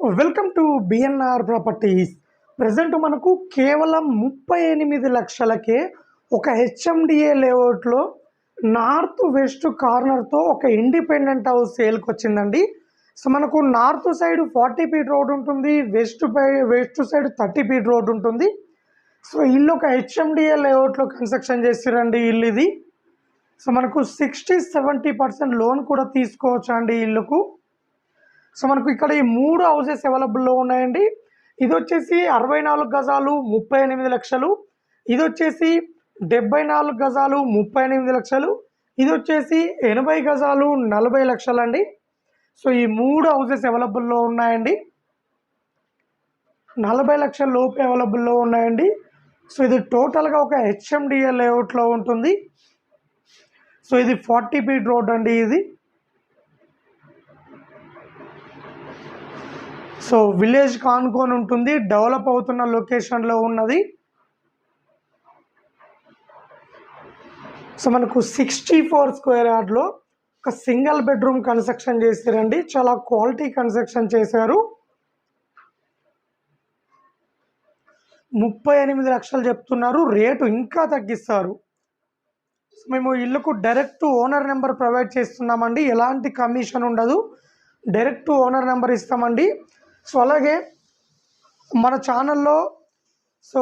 Welcome to BNR properties present మనకు కేవలం ముప్పై ఎనిమిది లక్షలకే ఒక హెచ్ఎండిఏ లేఅవుట్లో నార్త్ వెస్ట్ కార్నర్తో ఒక ఇండిపెండెంట్ హౌస్ సేల్కి వచ్చిందండి. సో మనకు north side forty feet road ఉంటుంది వెస్ట్ పై west side thirty feet road ఉంటుంది. సో ఇల్లు ఒక హెచ్ఎండిఏ లేఅవుట్లో కన్స్ట్రక్షన్ చేసిరండి ఇల్లు ఇది. సో మనకు సిక్స్టీ సెవెంటీ పర్సెంట్ లోన్ కూడా తీసుకోవచ్చు అండి ఇల్లుకు. సో మనకు ఇక్కడ ఈ మూడు హౌసెస్ అవైలబుల్లో ఉన్నాయండి. ఇది వచ్చేసి అరవై నాలుగు గజాలు ముప్పై ఎనిమిది లక్షలు. ఇది వచ్చేసి డెబ్బై నాలుగు గజాలు ముప్పై ఎనిమిది లక్షలు. ఇది వచ్చేసి ఎనభై గజాలు నలభై లక్షలండి. సో ఈ మూడు హౌసెస్ అవైలబుల్లో ఉన్నాయండి. నలభై లక్షల లోపు అవైలబుల్లో ఉన్నాయండి. సో ఇది టోటల్గా ఒక హెచ్ఎండిఏ లేఅవుట్లో ఉంటుంది. సో ఇది ఫార్టీ ఫీట్ రోడ్ అండి ఇది. సో విలేజ్ కానుకొని ఉంటుంది. డెవలప్ అవుతున్న లొకేషన్లో ఉన్నది. సో మనకు సిక్స్టీ ఫోర్ స్క్వేర్ యార్డ్లో ఒక సింగిల్ బెడ్రూమ్ కన్స్ట్రక్షన్ చేశారండి. చాలా క్వాలిటీ కన్స్ట్రక్షన్ చేశారు. ముప్పై ఎనిమిది లక్షలు చెప్తున్నారు. రేటు ఇంకా తగ్గిస్తారు. సో మేము ఇల్లుకు డైరెక్ట్ ఓనర్ నెంబర్ ప్రొవైడ్ చేస్తున్నామండి. ఎలాంటి కమిషన్ ఉండదు. డైరెక్ట్ ఓనర్ నెంబర్ ఇస్తామండి. సో అలాగే మన ఛానల్లో so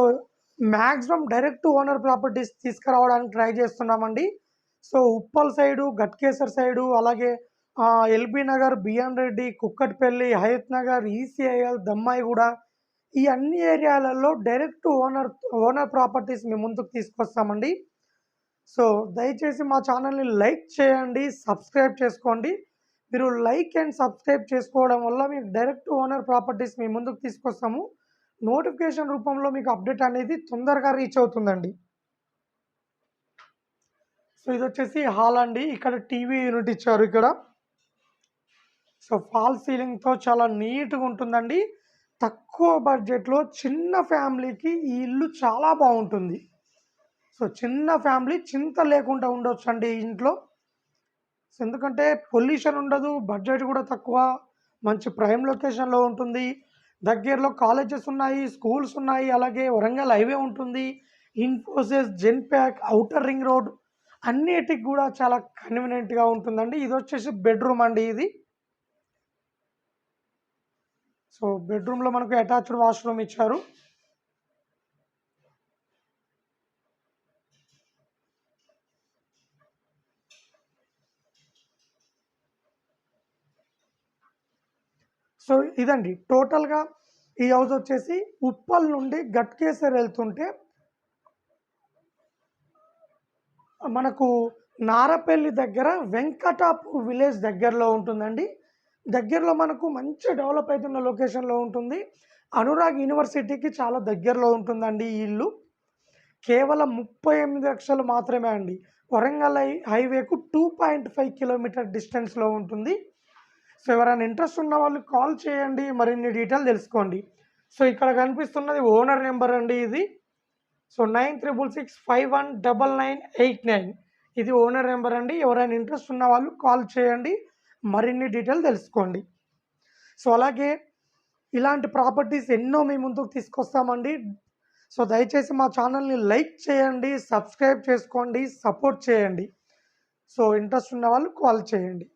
maximum direct owner properties తీసుకురావడానికి ట్రై చేస్తున్నామండి. So Uppal side Ghatkesar side అలాగే LB Nagar BN Reddy Kukatpally Hayath Nagar ECIL Dammaiguda ఈ అన్ని ఏరియాలలో డైరెక్ట్ ఓనర్ ఓనర్ ప్రాపర్టీస్ మేము ముందుకు తీసుకొస్తామండి. సో దయచేసి మా ఛానల్ని లైక్ చేయండి సబ్స్క్రైబ్ చేసుకోండి. మీరు లైక్ అండ్ సబ్స్క్రైబ్ చేసుకోవడం వల్ల మీకు డైరెక్ట్ ఓనర్ ప్రాపర్టీస్ మీ ముందుకు తీసుకొస్తాము. నోటిఫికేషన్ రూపంలో మీకు అప్డేట్ అనేది తొందరగా రీచ్ అవుతుందండి. సో ఇది వచ్చేసి హాల్ అండి. ఇక్కడ టీవీ యూనిట్ ఇచ్చారు ఇక్కడ. సో ఫాల్ సీలింగ్తో చాలా నీట్గా ఉంటుందండి. తక్కువ బడ్జెట్లో చిన్న ఫ్యామిలీకి ఈ ఇల్లు చాలా బాగుంటుంది. సో చిన్న ఫ్యామిలీ చింత లేకుండా ఉండొచ్చు అండి ఇంట్లో. ఎందుకంటే పొల్యూషన్ ఉండదు బడ్జెట్ కూడా తక్కువ మంచి ప్రైమ్ లొకేషన్లో ఉంటుంది. దగ్గరలో కాలేజెస్ ఉన్నాయి స్కూల్స్ ఉన్నాయి అలాగే వరంగల్ హైవే ఉంటుంది. Infosys Genpact outer ring road అన్నిటికి కూడా చాలా కన్వీనియంట్గా ఉంటుందండి. ఇది వచ్చేసి బెడ్రూమ్ అండి ఇది. సో బెడ్రూమ్లో మనకు అటాచ్డ్ వాష్రూమ్ ఇచ్చారు. సో ఇదండి. టోటల్గా ఈ హౌస్ వచ్చేసి ఉప్పల్ నుండి గట్కేసర్ వెళ్తుంటే మనకు నారపల్లి దగ్గర వెంకటాపూర్ విలేజ్ దగ్గరలో ఉంటుందండి. దగ్గరలో మనకు మంచి డెవలప్ అవుతున్న లొకేషన్లో ఉంటుంది. అనురాగ్ యూనివర్సిటీకి చాలా దగ్గరలో ఉంటుందండి ఈ ఇల్లు. కేవలం ముప్పై ఎనిమిది లక్షలు మాత్రమే అండి. వరంగల్ హై హైవేకు టూ పాయింట్ ఫైవ్ కిలోమీటర్ డిస్టెన్స్లో ఉంటుంది. సో ఎవరైనా ఇంట్రెస్ట్ ఉన్న వాళ్ళు కాల్ చేయండి మరిన్ని డీటెయిల్ తెలుసుకోండి. సో ఇక్కడ కనిపిస్తున్నది ఓనర్ నెంబర్ అండి ఇది. So nine triple six five one double nine eight nine. ఇది ఓనర్ నెంబర్ అండి. ఎవరైనా ఇంట్రెస్ట్ ఉన్న వాళ్ళు కాల్ చేయండి మరిన్ని డీటెయిల్ తెలుసుకోండి. సో అలాగే ఇలాంటి ప్రాపర్టీస్ ఎన్నో మీ ముందుకు తీసుకొస్తామండి. సో దయచేసి మా ఛానల్ని లైక్ చేయండి సబ్స్క్రైబ్ చేసుకోండి సపోర్ట్ చేయండి. సో ఇంట్రెస్ట్ ఉన్న వాళ్ళు కాల్ చేయండి.